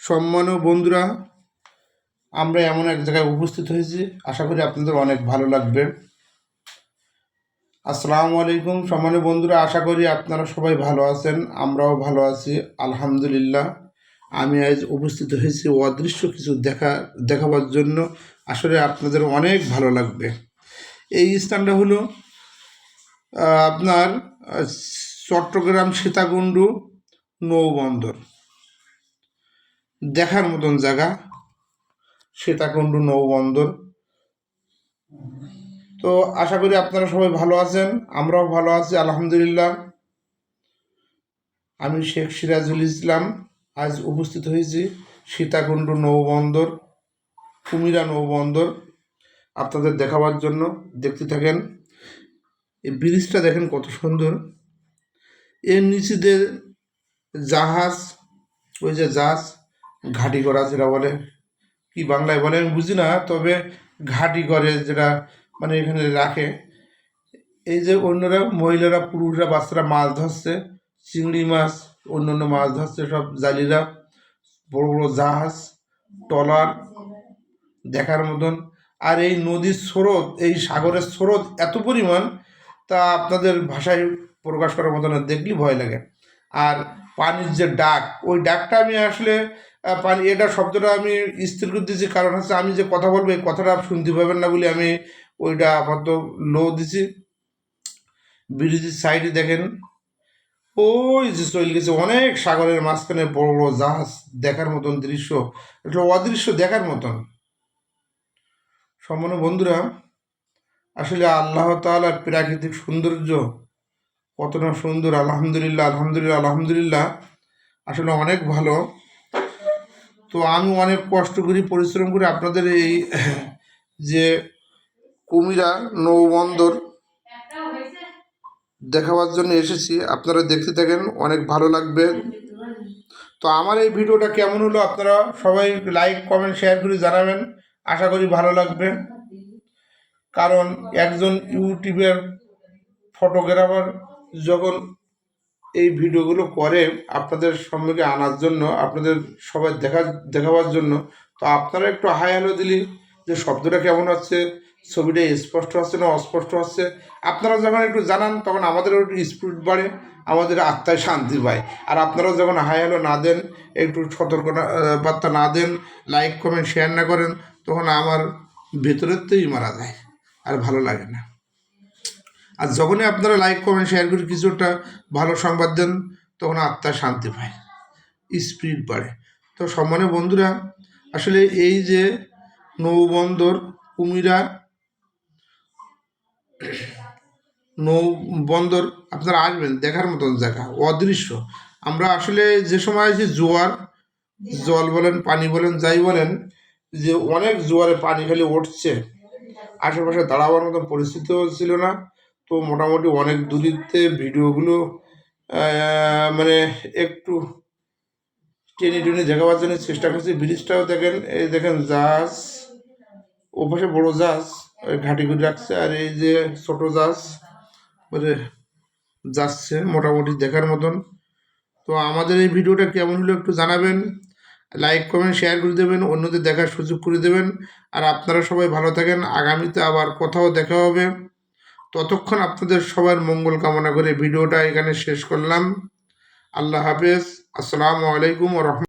সম্মানীয় বন্ধুরা, আমরা এমন এক জায়গায় উপস্থিত হয়েছি। আশা করি আপনাদের অনেক ভালো লাগবে। আসসালামু আলাইকুম। সম্মানীয় বন্ধুরা, আশা করি আপনারা সবাই ভালো আছেন, আমরাও ভালো আছি, আলহামদুলিল্লাহ। আমি আজ উপস্থিত হয়েছি অদৃশ্য কিছু দেখা, দেখাবার জন্য। আসলে আপনাদের অনেক ভালো লাগবে। এই স্থানটা হলো আপনার চট্টগ্রাম সীতাকুণ্ডু নৌবন্দর দেখার মতন জায়গা সীতাকুণ্ডু নৌবন্দর তো আশা করি আপনারা সবাই ভালো আছেন, আমরাও ভালো আছি, আলহামদুলিল্লাহ। আমি শেখ সিরাজুল ইসলাম, আজ উপস্থিত হয়েছি সীতাকুণ্ডু নৌবন্দর কুমিরা নৌবন্দর আপনাদের দেখাবার জন্য দেখতে থাকেন। এই ব্রিজটা দেখেন কত সুন্দর। এর নিচে জাহাজ, ওই যে জাহাজ ঘাটি করা যেটা বলে। কি বাংলায় বলে আমি বুঝি না, তবে ঘাটি করে যেটা মানে এখানে রাখে। এই যে অন্যরা মহিলারা, পুরুষরা, বাচ্চারা মাছ ধরছে, চিংড়ি মাছ অন্য অন্য মাছ ধরছে, সব জালিরা, বড় বড় জাহাজ, ট্রলার দেখার মতন। আর এই নদীর স্রোত, এই সাগরের স্রোত এত পরিমাণ, তা আপনাদের ভাষায় প্রকাশ করার মতন দেখলেই ভয় লাগে। আর পানির যে ডাক, ওই ডাকটা আমি আসলে পানি, এটা শব্দটা আমি স্থির করে দিয়েছি। কারণ হচ্ছে আমি যে কথা বলব, এই কথাটা শুনতে পাবেন না বলে আমি ওইটা আপাতত লো দিছি ব্রিজের সাইডে দেখেন, ওই যে চলে গেছে অনেক সাগরের মাঝখানে বড় বড় জাহাজ দেখার মতন দৃশ্য এটা অদৃশ্য দেখার মতন। সম্মান বন্ধুরা, আসলে আল্লাহ তাআলার প্রাকৃতিক সৌন্দর্য কত না সুন্দর, আলহামদুলিল্লাহ আলহামদুলিল্লাহ আলহামদুলিল্লাহ। আসলে অনেক ভালো। তো আমি অনেক কষ্ট করি, পরিশ্রম করি আপনাদের এই যে কুমিরা নৌবন্দর দেখাবার জন্য এসেছি। আপনারা দেখতে থাকেন, অনেক ভালো লাগবে। তো আমার এই ভিডিওটা কেমন হলো আপনারা সবাই লাইক কমেন্ট শেয়ার করে জানাবেন। আশা করি ভালো লাগবে। কারণ একজন ইউটিউবের ফটোগ্রাফার যখন এই ভিডিওগুলো করে আপনাদের সম্মুখে আনার জন্য, আপনাদের সবাই দেখা, দেখাবার জন্য, তো আপনারা একটু হাই হ্যালো দিলি যে শব্দটা কেমন হচ্ছে, ছবিটা স্পষ্ট হচ্ছে না অস্পষ্ট হচ্ছে? আপনারা যখন একটু জানান, তখন আমাদেরও একটু স্পিড বাড়ে, আমাদের আত্মায় শান্তি পায়। আর আপনারা যখন হাই হ্যালো না দেন, একটু সতর্ক বার্তা না দেন লাইক কমেন্ট শেয়ার না করেন, তখন আমার ভেতরের মারা যায়, আর ভালো লাগে না। আর যখনই আপনারা লাইক করেন শেয়ার করে কিছু একটা ভালো সংবাদ দেন, তখন আত্মা শান্তি পায়। স্পিরিট বাড়ে। তো সম্মানে বন্ধুরা, আসলে এই যে নৌবন্দর, কুমিরা নৌ বন্দর আপনারা আসবেন, দেখার মতন জায়গা, অদৃশ্য। আমরা আসলে যে সময় যে জোয়ার, জল বলেন, পানি বলেন, যাই বলেন, যে অনেক জোয়ারে পানি খালি উঠছে আশেপাশে দাঁড়াবার মতন পরিস্থিতিও ছিল না। তো মোটামুটি অনেক দূরিতে ভিডিওগুলো মানে একটু টেনে টেনে দেখাবার জন্য চেষ্টা করছি। ব্রিজটাও দেখেন, এই দেখেন জাহাজ, ওপাশে বড় জাহাজ, ওই ঘাটি করে রাখছে, আর এই যে ছোট জাহাজ মানে যাচ্ছে মোটামুটি দেখার মতন। তো আমাদের এই ভিডিওটা কেমন হলো একটু জানাবেন, লাইক, কমেন্ট, শেয়ার করে দেবেন, অন্যদের দেখার সুযোগ করে দেবেন। আর আপনারা সবাই ভালো থাকেন, আগামীতে আবার কোথাও দেখা হবে। ততক্ষণ আপনাদের সবার মঙ্গল কামনা করে ভিডিওটা এখানে শেষ করলাম। আল্লাহ হাফেজ। আসসালামু আলাইকুম রহমতুল্লাহ।